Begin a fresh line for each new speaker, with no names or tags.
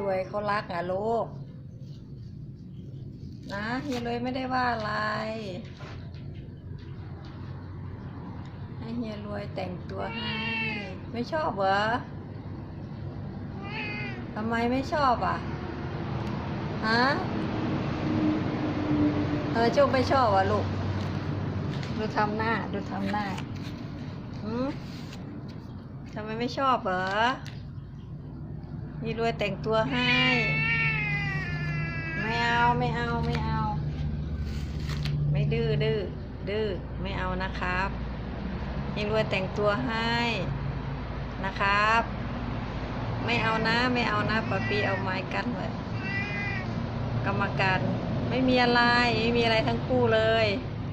รวยเขารักอะลูกนะเฮียรวยไม่ได้ว่าอะไร ให้เฮียรวยแต่งตัวให้ ไม่ชอบเหรอทำไมไม่ชอบอะฮะเออจุ๊บไม่ชอบอะลูก ดูทำหน้า ดูทำหน้าหืมทำไมไม่ชอบเหรอ มีรวยแต่งตัวให้ ไม่เอาไม่เอาไม่เอา ไม่ดื้อดื้อดื้อไม่เอานะครับมีรวยแต่งตัวให้นะครับ ไม่เอานะไม่เอานะปะปีเอาไม้กันไว้กรรมการไม่มีอะไรไม่มีอะไรทั้งคู่เลย